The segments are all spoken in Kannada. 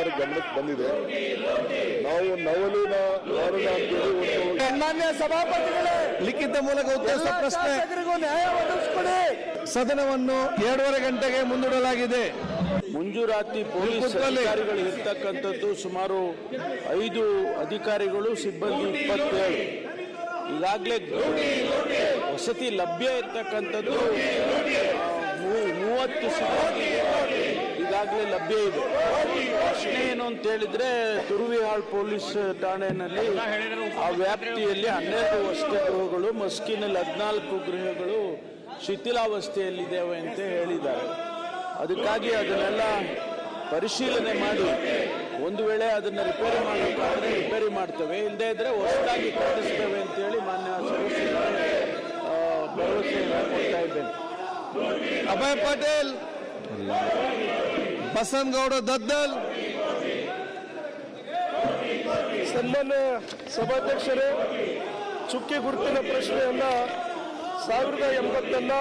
ಸರ್ಕಾರ ಗಮನಕ್ಕೆ ಬಂದಿದೆ. ನಾವು ನವಲಿನ ಕಾರಣ ಅಂತೇಳಿ ಸಭಾಪತಿಗಳೇ ಲಿಖಿತ ಮೂಲಕ ಉತ್ತರಿಸಿದ ಪ್ರಶ್ನೆ. ನ್ಯಾಯ ಒದಗಿಸ್ಕೊಡಿ. ಸದನವನ್ನು ಎರಡೂವರೆ ಗಂಟೆಗೆ ಮುಂದೂಡಲಾಗಿದೆ. ಮುಂಜೂರಾತಿ ಪೊಲೀಸ್ ಅಧಿಕಾರಿಗಳು ಇರ್ತಕ್ಕಂಥದ್ದು ಸುಮಾರು ಐದು ಅಧಿಕಾರಿಗಳು ಸಿಬ್ಬಂದಿ ಇಪ್ಪತ್ತೇಳು. ಈಗಾಗಲೇ ವಸತಿ ಲಭ್ಯ ಇರ್ತಕ್ಕಂಥದ್ದು ಮೂವತ್ತು ಸಿಬ್ಬಂದಿ. ಈಗಾಗಲೇ ಲಭ್ಯ ಇದೆ. ಪ್ರಶ್ನೆ ಏನು ಅಂತ ಹೇಳಿದ್ರೆ ತುರುವಿಹಾಳ್ ಪೊಲೀಸ್ ಠಾಣೆಯಲ್ಲಿ ಆ ವ್ಯಾಪ್ತಿಯಲ್ಲಿ ಹನ್ನೆರಡು ವಸತಿ ಗೃಹಗಳು ಮಸ್ಕಿನಲ್ಲಿ ಹದಿನಾಲ್ಕು ಗೃಹಗಳು ಶಿಥಿಲಾವಸ್ಥೆಯಲ್ಲಿದ್ದೇವೆ ಅಂತ ಹೇಳಿದ್ದಾರೆ. ಅದಕ್ಕಾಗಿ ಅದನ್ನೆಲ್ಲ ಪರಿಶೀಲನೆ ಮಾಡಿ. ಒಂದು ವೇಳೆ ಅದನ್ನು ರಿಪೇರಿ ಮಾಡಬೇಕಾದ್ರೆ ರಿಪೇರಿ ಮಾಡ್ತೇವೆ. ಇಲ್ಲದೆ ಇದ್ರೆ ಹೊಸದಾಗಿ ಕಟ್ಟಿಸ್ತೇವೆ ಅಂತೇಳಿ ಮಾನ್ಯ ಭರವಸೆ ಕೊಡ್ತಾ ಇದ್ದೇನೆ. ಅಭಯ್ ಪಟೇಲ್. ಬಸನಗೌಡ ದದ್ದಲ್. ಸನ್ಮಾನ್ಯ ಸಭಾಧ್ಯಕ್ಷರೇ ಚುಕ್ಕಿ ಗುರುತಿನ ಪ್ರಶ್ನೆಯನ್ನ ಸಾವಿರದ ಎಂಬತ್ತನ್ನ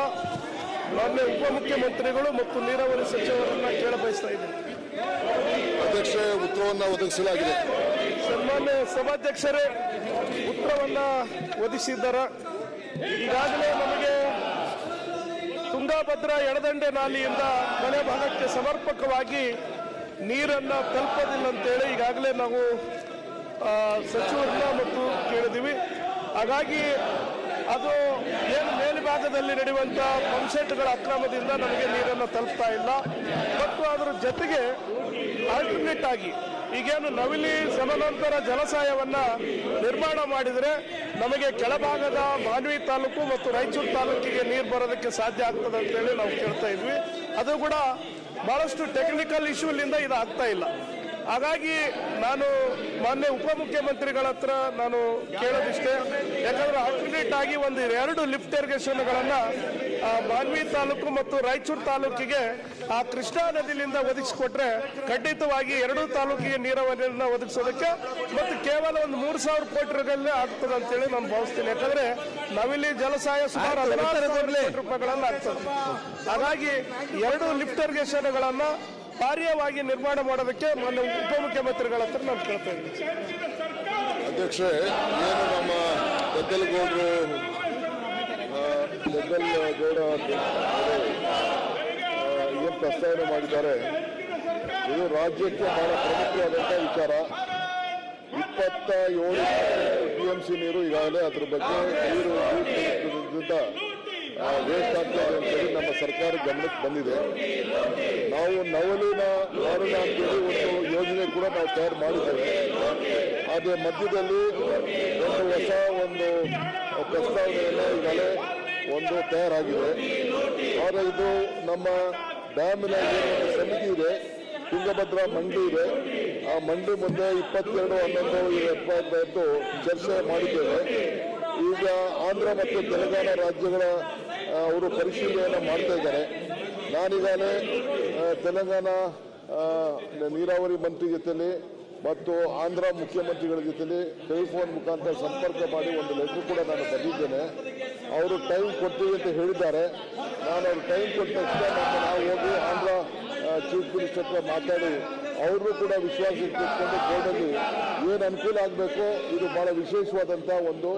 ಮಾನ್ಯ ಉಪಮುಖ್ಯಮಂತ್ರಿಗಳು ಮತ್ತು ನೀರಾವರಿ ಸಚಿವರನ್ನ ಕೇಳಬಯಸ್ತಾ ಇದ್ದೀನಿ. ಅಧ್ಯಕ್ಷ ಉತ್ತರವನ್ನು ಒದಗಿಸಲಾಗಿದೆ. ಸನ್ಮಾನ್ಯ ಸಭಾಧ್ಯಕ್ಷರೇ ಉತ್ತರವನ್ನ ಒದಗಿಸಿದ್ದಾರೆ ಈಗಾಗಲೇ ನಮಗೆ ತುಂಗಾಭದ್ರಾ ಎಡದಂಡೆ ನಾಲಿಯಿಂದ ಮನೆ ಭಾಗಕ್ಕೆ ಸಮರ್ಪಕವಾಗಿ ನೀರನ್ನು ತಲುಪೋದಿಲ್ಲ ಅಂತೇಳಿ ಈಗಾಗಲೇ ನಾವು ಸಚಿವರನ್ನ ಮತ್ತು ಕೇಳಿದ್ದೀವಿ ಹಾಗಾಗಿ ಅದು ಏನು ಮೇಲ್ಭಾಗದಲ್ಲಿ ನಡೆಯುವಂಥ ಪಂಪ್ಸೆಟ್ಗಳ ಅಕ್ರಮದಿಂದ ನಮಗೆ ನೀರನ್ನು ತಲುಪ್ತಾ ಇಲ್ಲ. ಮತ್ತು ಅದರ ಜೊತೆಗೆ ಆಲ್ಟರ್ನೇಟ್ ಆಗಿ ಈಗೇನು ನವಿಲಿ ಸಮಾನಾಂತರ ಜಲಾಶಯವನ್ನ ನಿರ್ಮಾಣ ಮಾಡಿದರೆ ನಮಗೆ ಕೆಳಭಾಗದ ಮಾನ್ವಿ ತಾಲೂಕು ಮತ್ತು ರಾಯಚೂರು ತಾಲೂಕಿಗೆ ನೀರು ಬರೋದಕ್ಕೆ ಸಾಧ್ಯ ಆಗ್ತದೆ ಅಂತೇಳಿ ನಾವು ಕೇಳ್ತಾ ಇದ್ವಿ. ಅದು ಕೂಡ ಬಹಳಷ್ಟು ಟೆಕ್ನಿಕಲ್ ಇಶ್ಯೂಲಿಂದ ಇದು ಆಗ್ತಾ ಇಲ್ಲ. ಹಾಗಾಗಿ ನಾನು ಮಾನ್ಯ ಉಪಮುಖ್ಯಮಂತ್ರಿಗಳ ಹತ್ರ ನಾನು ಕೇಳೋದಿಷ್ಟೇ. ಯಾಕಂದ್ರೆ ಆಲ್ಟರ್ನೇಟ್ ಆಗಿ ಒಂದು ಎರಡು ಲಿಫ್ಟ್ ಇರಿಗೇಷನ್ಗಳನ್ನ ಮಾನ್ವಿ ತಾಲೂಕು ಮತ್ತು ರಾಯಚೂರು ತಾಲೂಕಿಗೆ ಆ ಕೃಷ್ಣಾ ನದಿಯಿಂದ ಒದಗಿಸಿಕೊಟ್ರೆ ಖಂಡಿತವಾಗಿ ಎರಡೂ ತಾಲೂಕಿಗೆ ನೀರಾವರಿಯನ್ನು ಒದಗಿಸೋದಕ್ಕೆ ಮತ್ತು ಕೇವಲ ಒಂದು ಮೂರು ಸಾವಿರ ಕೋಟಿ ರೂಪಾಯಿ ಆಗ್ತದೆ ಅಂತೇಳಿ ನಾನು ಭಾವಿಸ್ತೀನಿ. ಯಾಕಂದ್ರೆ ನಾವಿಲ್ಲಿ ಜಲಸಹಾಯ ಸುಮಾರು ಹದಿನಾರು ರೂಪಾಯಿಗಳನ್ನ ಆಗ್ತದೆ. ಹಾಗಾಗಿ ಎರಡು ಲಿಫ್ಟ್ ಇರಿಗೇಷನ್ಗಳನ್ನ ಕಾರ್ಯವಾಗಿ ನಿರ್ಮಾಣ ಮಾಡೋದಕ್ಕೆ ಮಾನ್ಯ ಉಪಮುಖ್ಯಮಂತ್ರಿಗಳ ಹತ್ರ ನಾನು ಕೇಳ್ತಾ ಇದ್ದೀನಿ. ಅಧ್ಯಕ್ಷ ಏನು ನಮ್ಮ ಗದ್ದಲಗೌಡರು ಗದ್ದಲಗೌಡ ಏನು ಪ್ರಸ್ತಾವನೆ ಮಾಡಿದ್ದಾರೆ. ಇದು ರಾಜ್ಯಕ್ಕೆ ಬಹಳ ಪ್ರಮುಖವಾದಂತಹ ವಿಚಾರ. ಇಪ್ಪತ್ತ ಏಳು ಪಿ ಎಂ ಸಿ ನೀರು ಈಗಾಗಲೇ ಅದ್ರ ಬಗ್ಗೆ ನೀರು ವೇಸ್ಟ್ ಆಗ್ತದೆ ಅಂತೇಳಿ ನಮ್ಮ ಸರ್ಕಾರ ಗಮನಕ್ಕೆ ಬಂದಿದೆ. ನಾವು ನವಲಿನ ಕಾರಣ ಅಂತೇಳಿ ಒಂದು ಯೋಜನೆ ಕೂಡ ನಾವು ತಯಾರು ಮಾಡಿದ್ದೇವೆ. ಅದೇ ಮಧ್ಯದಲ್ಲಿ ಒಂದು ಹೊಸ ಒಂದು ಪ್ರಸ್ತಾವನೆಯನ್ನು ಈಗಾಗಲೇ ಒಂದು ತಯಾರಾಗಿದೆ. ಆದರೆ ಇದು ನಮ್ಮ ಡ್ಯಾಮಿನ ಸಮಿತಿ ಇದೆ. ತುಂಗಭದ್ರಾ ಮಂಡಿ ಇದೆ. ಆ ಮಂಡಿ ಮುಂದೆ ಇಪ್ಪತ್ತೆರಡು ಹನ್ನೊಂದು ಎಪ್ಪತ್ತೈದು ಚರ್ಚೆ ಮಾಡಿದ್ದೇವೆ. ಈಗ ಆಂಧ್ರ ಮತ್ತು ತೆಲಂಗಾಣ ರಾಜ್ಯಗಳ ಅವರು ಪರಿಶೀಲನೆಯನ್ನು ಮಾಡ್ತಾ ಇದ್ದಾರೆ. ನಾನೀಗಾಗಲೇ ತೆಲಂಗಾಣ ನೀರಾವರಿ ಮಂತ್ರಿ ಜೊತೆಯಲ್ಲಿ ಮತ್ತು ಆಂಧ್ರ ಮುಖ್ಯಮಂತ್ರಿಗಳ ಜೊತೆಲಿ ಟೆಲಿಫೋನ್ ಮುಖಾಂತರ ಸಂಪರ್ಕ ಮಾಡಿ ಒಂದು ಲೆಟರ್ ಕೂಡ ನಾನು ಬರೆದಿದ್ದೇನೆ. ಅವರು ಟೈಮ್ ಕೊಡ್ತೀವಿ ಅಂತ ಹೇಳಿದ್ದಾರೆ. ನಾನು ಅವ್ರು ಟೈಮ್ ಕೊಟ್ಟ ತಕ್ಷಣ ನಾವು ಹೋಗಿ ಆಂಧ್ರ ಚೀಫ್ ಮಿನಿಸ್ಟರ್ ಹತ್ರ ಮಾತಾಡಿ ಅವ್ರನ್ನೂ ಕೂಡ ವಿಶ್ವಾಸ ಇಟ್ಟುಕೊಂಡು ಕೋರ್ಟಲ್ಲಿ ಏನು ಅನುಕೂಲ ಆಗಬೇಕು? ಇದು ಬಹಳ ವಿಶೇಷವಾದಂಥ ಒಂದು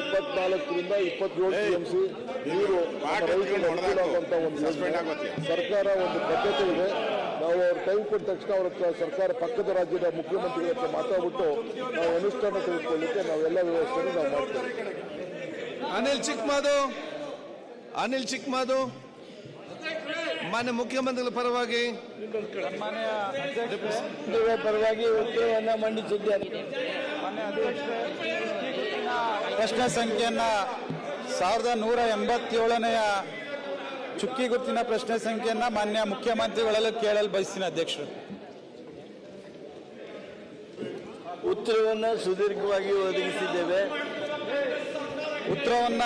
ಇಪ್ಪತ್ನಾಲ್ಕರಿಂದ ಇಪ್ಪತ್ತೇಳು ಟಿ ಎಂ ಸಿ ನೀರು ರೈತರಿಗೆ ಅನುಕೂಲ ಆಗುವಂಥ ಒಂದು. ಸರ್ಕಾರ ಒಂದು ಬದ್ಧತೆ ಇದೆ. ನಾವು ಅವ್ರು ಟೈಮ್ ಕೊಟ್ಟ ತಕ್ಷಣ ಅವ್ರ ಹತ್ರ ಸರ್ಕಾರ ಪಕ್ಕದ ರಾಜ್ಯದ ಮುಖ್ಯಮಂತ್ರಿಗಳ ಹತ್ರ ಮಾತಾಡ್ಬಿಟ್ಟು ನಾವು ಅನುಷ್ಠಾನ ತೆಗೆದುಕೊಳ್ಳಿಕ್ಕೆ ನಾವೆಲ್ಲ ವ್ಯವಸ್ಥೆಯನ್ನು ನಾವು ಮಾಡ್ತೇವೆ. ಅನಿಲ್ ಚಿಕ್ಮಾದು ಅನಿಲ್ ಚಿಕ್ಮಾದು ಮಾನ್ಯ ಮುಖ್ಯಮಂತ್ರಿಗಳ ಪರವಾಗಿ. ಪರವಾಗಿ ಉತ್ತರವನ್ನ ಮಂಡಿಸಿದ್ದೇನೆ ಪ್ರಶ್ನೆ ಸಂಖ್ಯೆಯನ್ನ ಸಾವಿರದ ನೂರ ಎಂಬತ್ತೇಳನೆಯ ಚುಕ್ಕಿ ಗುರುತಿನ ಪ್ರಶ್ನೆ ಸಂಖ್ಯೆಯನ್ನ ಮಾನ್ಯ ಮುಖ್ಯಮಂತ್ರಿಗಳಲ್ಲಿ ಕೇಳಲು ಬಯಸ್ತೀನಿ ಅಧ್ಯಕ್ಷರು. ಉತ್ತರವನ್ನು ಸುದೀರ್ಘವಾಗಿ ಒದಗಿಸಿದ್ದೇವೆ. ಉತ್ತರವನ್ನ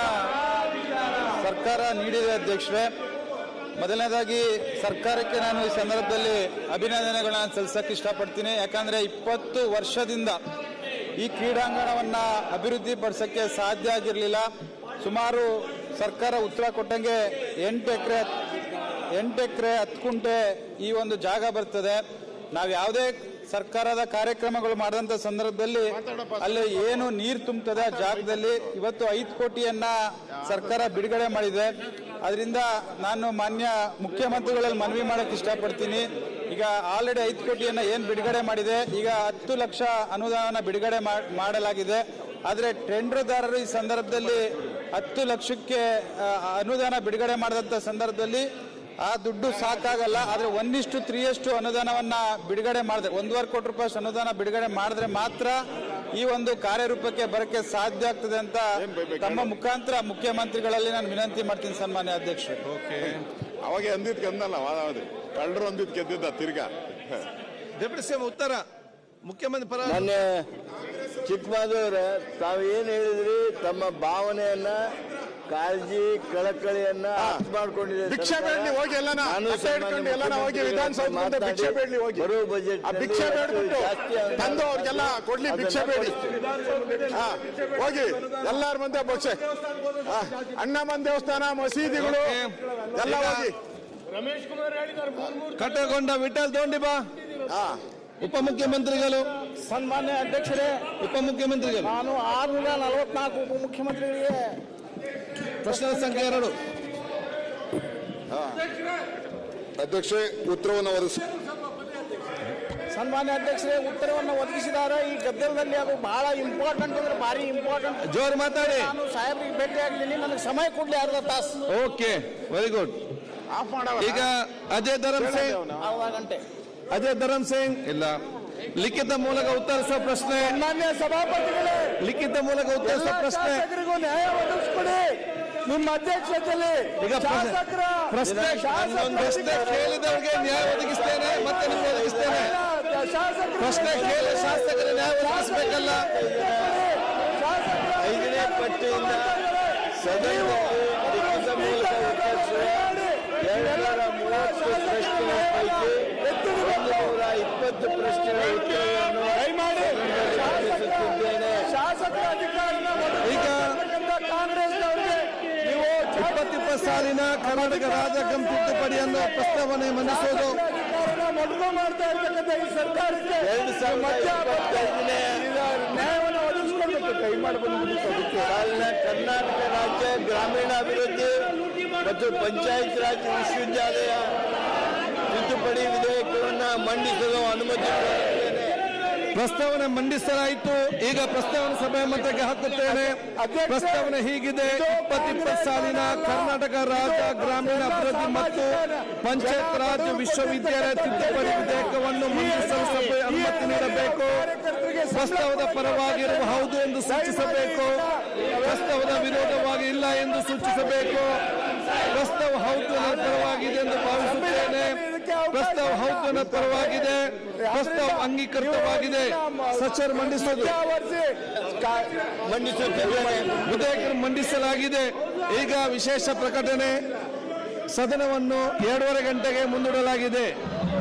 ಸರ್ಕಾರ ನೀಡಿದೆ ಅಧ್ಯಕ್ಷರೇ. ಮೊದಲನೇದಾಗಿ ಸರ್ಕಾರಕ್ಕೆ ನಾನು ಈ ಸಂದರ್ಭದಲ್ಲಿ ಅಭಿನಂದನೆಗಳನ್ನ ಸಲ್ಲಿಸಕ್ಕೆ ಇಷ್ಟಪಡ್ತೀನಿ. ಯಾಕಂದ್ರೆ ಇಪ್ಪತ್ತು ವರ್ಷದಿಂದ ಈ ಕ್ರೀಡಾಂಗಣವನ್ನ ಅಭಿವೃದ್ಧಿ ಪಡಿಸಕ್ಕೆ ಸಾಧ್ಯ ಆಗಿರಲಿಲ್ಲ. ಸುಮಾರು ಸರ್ಕಾರ ಉತ್ತರ ಕೊಟ್ಟಂಗೆ ಎಂಟು ಎಕರೆ ಎಂಟು ಎಕರೆ ಹತ್ತು ಕುಂಟೆ ಈ ಒಂದು ಜಾಗ ಬರ್ತದೆ. ನಾವು ಯಾವುದೇ ಸರ್ಕಾರದ ಕಾರ್ಯಕ್ರಮಗಳು ಮಾಡಿದಂಥ ಸಂದರ್ಭದಲ್ಲಿ ಅಲ್ಲಿ ಏನು ನೀರು ತುಂಬುತ್ತದೆ ಆ ಜಾಗದಲ್ಲಿ. ಇವತ್ತು ಐದು ಕೋಟಿಯನ್ನ ಸರ್ಕಾರ ಬಿಡುಗಡೆ ಮಾಡಿದೆ. ಅದರಿಂದ ನಾನು ಮಾನ್ಯ ಮುಖ್ಯಮಂತ್ರಿಗಳಲ್ಲಿ ಮನವಿ ಮಾಡಕ್ಕೆ ಇಷ್ಟಪಡ್ತೀನಿ. ಈಗ ಆಲ್ರೆಡಿ ಐದು ಕೋಟಿಯನ್ನ ಏನು ಬಿಡುಗಡೆ ಮಾಡಿದೆ ಈಗ ಹತ್ತು ಲಕ್ಷ ಅನುದಾನ ಬಿಡುಗಡೆ ಮಾಡ್- ಮಾಡಲಾಗಿದೆ. ಆದರೆ ಟೆಂಡರ್ದಾರರು ಈ ಸಂದರ್ಭದಲ್ಲಿ ಹತ್ತು ಲಕ್ಷಕ್ಕೆ ಅನುದಾನ ಬಿಡುಗಡೆ ಮಾಡಿದಂಥ ಸಂದರ್ಭದಲ್ಲಿ ಆ ದುಡ್ಡು ಸಾಕಾಗಲ್ಲ ಆದರೆ ಒಂದಿಷ್ಟು ತ್ರೀಯಷ್ಟು ತ್ರೀ ಎಷ್ಟು ಅನುದಾನವನ್ನ ಬಿಡುಗಡೆ ಮಾಡಿದೆ. ಒಂದೂವರೆ ಕೋಟಿ ರೂಪಾಯಿ ಅಷ್ಟು ಅನುದಾನ ಬಿಡುಗಡೆ ಮಾಡಿದ್ರೆ ಮಾತ್ರ ಈ ಒಂದು ಕಾರ್ಯರೂಪಕ್ಕೆ ಬರಕ್ಕೆ ಸಾಧ್ಯ ಆಗ್ತದೆ ಅಂತ ತಮ್ಮ ಮುಖಾಂತರ ಮುಖ್ಯಮಂತ್ರಿಗಳಲ್ಲಿ ನಾನು ವಿನಂತಿ ಮಾಡ್ತೀನಿ ಸನ್ಮಾನ್ಯ ಅಧ್ಯಕ್ಷರು. ಅವಾಗ ಅಂದಿದ್ ಗೆದ್ದಲ್ಲ ಕಳ್ಳರು ಅಂದಿದ್ ಗೆದ್ದಿದ್ದ ತಿರ್ಗಾ. ಡೆಪ್ಯೂಟಿ ಸಿಎಂ ಉತ್ತರ. ಮುಖ್ಯಮಂತ್ರಿ ಪರ ಮೊನ್ನೆ ತಾವು ಏನು ಹೇಳಿದ್ರಿ ತಮ್ಮ ಭಾವನೆಯನ್ನ ಕಾಳಜಿ ಕಳಕಳಿಯನ್ನ ಮಾಡ್ಕೊಂಡಿದೆ ಭಿಕ್ಷೆ ಬೇಡಲಿ ಹೋಗಿ ಎಲ್ಲಾನ. ಹಿಡ್ಕೊಂಡು ಎಲ್ಲಾನ ಹೋಗಿ ವಿಧಾನಸೌಧ ಮುಂದೆ ಭಿಕ್ಷೆ ಬೇಡಲಿ ಹೋಗಿ. ಬರೋ ಬಜೆಟ್ ಆ ಭಿಕ್ಷೆ ಬೇಡ್ಬಿಟ್ಟು ತಂದು ಅವ್ರಿಗೆಲ್ಲ ಕೊಡ್ಲಿ ಭಿಕ್ಷೆ ಬೇಡಿ. ಹಾ ಹೋಗಿ. ಎಲ್ಲಾರ ಮುಂದೆ ಭಿಕ್ಷೆ. ಹಾ, ಅಣ್ಣಮ್ಮನ ದೇವಸ್ಥಾನ ಮಸೀದಿಗಳು ಎಲ್ಲ ಹೋಗಿ. ರಮೇಶ್ ಕುಮಾರ್ ಕಟ್ಟಗೊಂಡ ವಿಠಲ್ ತೋಂಡಿ ಬಾ. ಉಪಮುಖ್ಯಮಂತ್ರಿಗಳು. ಸನ್ಮಾನ್ಯ ಅಧ್ಯಕ್ಷರೇ ಉಪಮುಖ್ಯಮಂತ್ರಿಗಳು. ನಾನು ಆರುನೂರ ನಲವತ್ನಾಲ್ಕು ಉಪಮುಖ್ಯಮಂತ್ರಿಗಳಿಗೆ ಪ್ರಶ್ನೆ ಸಂಖ್ಯೆ ಎರಡು. ಅಧ್ಯಕ್ಷೆ ಉತ್ತರವನ್ನು ಒದಗಿಸಿ ಸನ್ಮಾನ್ಯ ಅಧ್ಯಕ್ಷರೇ ಉತ್ತರವನ್ನು ಒದಗಿಸಿದ್ದಾರೆ. ಈ ಗದ್ದಲದಲ್ಲಿ ಅದು ಬಹಳ ಇಂಪಾರ್ಟೆಂಟ್ ಅಂದ್ರೆ ಭಾರಿ ಇಂಪಾರ್ಟೆಂಟ್ ಜೋರ್ ಮಾತಾಡಿ. ನಾನು ಸಾಹೇಬ್ರಿಗೆ ಭೇಟಿ ಆಗ್ತೀನಿ ನನಗೆ ಸಮಯ ಕೊಡ್ಲಿ ಅರ್ಧ ತಾಸು. ಓಕೆ ವೆರಿ ಗುಡ್ ಆಫ್ ಮಾಡವ ಈಗ ಅಜಯ್ ಧರಮ್ ಸಿಂಗ್ ಅರ್ಧ ಗಂಟೆ. ಅಜಯ್ ಧರಮ್ ಸಿಂಗ್ ಇಲ್ಲ. ಲಿಖಿತ ಮೂಲಕ ಉತ್ತರಿಸುವ ಪ್ರಶ್ನೆ. ಮಾನ್ಯ ಸಭಾಪತಿಗಳೇ ಲಿಖಿತ ಮೂಲಕ ಉತ್ತರಿಸುವ ಪ್ರಶ್ನೆ. ನ್ಯಾಯ ಒದಗಿಸ್ಕೊಡಿ. ನಿಮ್ಮ ಅಧ್ಯಕ್ಷತೆಯಲ್ಲಿ ಈಗ ಪ್ರಶ್ನೆ- ಪ್ರಶ್ನೆ. ಕೇಳಿದವರಿಗೆ ನ್ಯಾಯ ಒದಗಿಸ್ತೇನೆ ಮತ್ತೆ ನಿಮ್ಗೆ ಒದಗಿಸ್ತೇನೆ. ಪ್ರಶ್ನೆ ಕೇಳಿ ಶಾಸಕರ ನ್ಯಾಯ ಒದಗಿಸ್ಬೇಕಲ್ಲ. ಐದನೇ ಪಟ್ಟಿಯಿಂದ ಸದನದಲ್ಲಿ ಲಿಖಿತ ಮೂಲಕ ಉತ್ತರಿಸುವ ಎರಡ್ನೂರ ಮೂವತ್ತು ಪ್ರಶ್ನೆಗಳ ಪೈಕಿ ಒಂದು ನೂರ ಇಪ್ಪತ್ತು ಪ್ರಶ್ನೆಗಳ ಉತ್ತರವನ್ನು ಶಾಸಕರ ಅಧಿಕಾರಿನ ಈಗ ಕಾಂಗ್ರೆಸ್ನವರಿಗೆ ನೀವು ಇಪ್ಪತ್ತಿಪ್ಪತ್ತು ಸಾಲಿನ ಕರ್ನಾಟಕ ರಾಜಕಂ ತಿದ್ದುಪಡಿ ಅನ್ನೋ ಪ್ರಸ್ತಾವನೆ ಮಂಡಿಸೋದು. ಮೊದಲು ಮಾಡ್ತಾ ಇರ್ತಕ್ಕಂಥ ಈ ಸರ್ಕಾರಕ್ಕೆ ಎರಡು ನ್ಯಾಯವನ್ನು ಒದಗಿಸ್ಕೊಡ್ಬೇಕು ಕೈ ಮಾಡಬಹುದು ಬಂದ್ಬಿಟ್ಟು ಕರ್ನಾಟಕ ರಾಜ್ಯ ಗ್ರಾಮೀಣಾಭಿವೃದ್ಧಿ ಮತ್ತು ಪಂಚಾಯತ್ ರಾಜ್ ವಿಶ್ವವಿದ್ಯಾಲಯ ತಿದ್ದುಪಡಿ ವಿಧೇಯಕವನ್ನು ಮಂಡಿಸಲು ಅನುಮತಿ ಪ್ರಸ್ತಾವನೆ ಮಂಡಿಸಲಾಯಿತು. ಈಗ ಪ್ರಸ್ತಾವನೆ ಸಭೆ ಮತಕ್ಕೆ ಹಾಕುತ್ತೇನೆ. ಪ್ರಸ್ತಾವನೆ ಹೀಗಿದೆ. ಇಪ್ಪತ್ತಿಪ್ಪತ್ತು ಸಾಲಿನ ಕರ್ನಾಟಕ ರಾಜ್ಯ ಗ್ರಾಮೀಣ ಅಭಿವೃದ್ಧಿ ಮತ್ತು ಪಂಚಾಯತ್ ರಾಜ್ ವಿಶ್ವವಿದ್ಯಾಲಯ ತಿದ್ದುಪಡಿ ವಿಧೇಯಕವನ್ನು ಮಂಡಿಸಲು ಸಭೆ ಅನುಮತಿ ನೀಡಬೇಕು. ಪ್ರಸ್ತಾವದ ಪರವಾಗಿರುವ ಹೌದು ಎಂದು ಸೂಚಿಸಬೇಕು. ಪ್ರಸ್ತಾವದ ವಿರೋಧವಾಗಿ ಇಲ್ಲ ಎಂದು ಸೂಚಿಸಬೇಕು. ಪ್ರಸ್ತಾವ ಹೌದು ಪರವಾಗಿದೆ ಎಂದು ಭಾವಿಸುತ್ತೇನೆ. ನನ್ನ ಪರವಾಗಿದೆ ಪ್ರಸ್ತಾವ ಅಂಗೀಕೃತವಾಗಿದೆ. ಸಚಿವರು ಮಂಡಿಸೋದು. ಮಂಡಿಸುತ್ತಿದ್ದೇನೆ ವಿಧೇಯಕ ಮಂಡಿಸಲಾಗಿದೆ. ಈಗ ವಿಶೇಷ ಪ್ರಕಟಣೆ. ಸದನವನ್ನು ಎರಡೂವರೆ ಗಂಟೆಗೆ ಮುಂದೂಡಲಾಗಿದೆ.